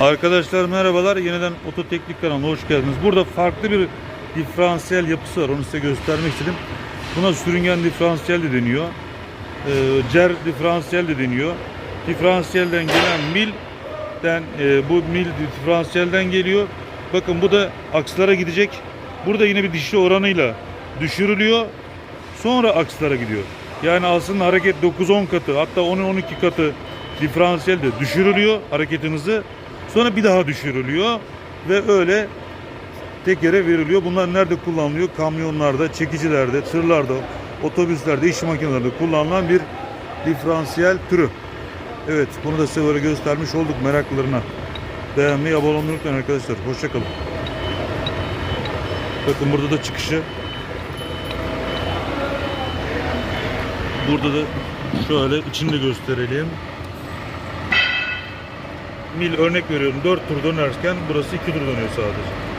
Arkadaşlar merhabalar. Yeniden Ototeknik kanalına hoş geldiniz. Burada farklı bir diferansiyel yapısı var. Onu size göstermek istedim. Buna sürüngen diferansiyel de deniyor. Ee, cer diferansiyel de deniyor. Diferansiyelden gelen milden e, bu mil diferansiyelden geliyor. Bakın bu da akslara gidecek. Burada yine bir dişli oranıyla düşürülüyor. Sonra akslara gidiyor. Yani aslında hareket 9-10 katı hatta 10-12 katı diferansiyel de düşürülüyor hareketin hızı. Sonra bir daha düşürülüyor ve öyle tekere veriliyor. Bunlar nerede kullanılıyor? Kamyonlarda, çekicilerde, tırlarda, otobüslerde, iş makinelerinde kullanılan bir diferansiyel türü. Evet, bunu da size göstermiş olduk meraklılarına. Beğenmeyi, abone olmayı unutmayın arkadaşlar. Hoşçakalın. Bakın burada da çıkışı. Burada da şöyle içini de gösterelim. Mil örnek veriyorum 4 tur dönerken burası 2 tur dönüyor sadece.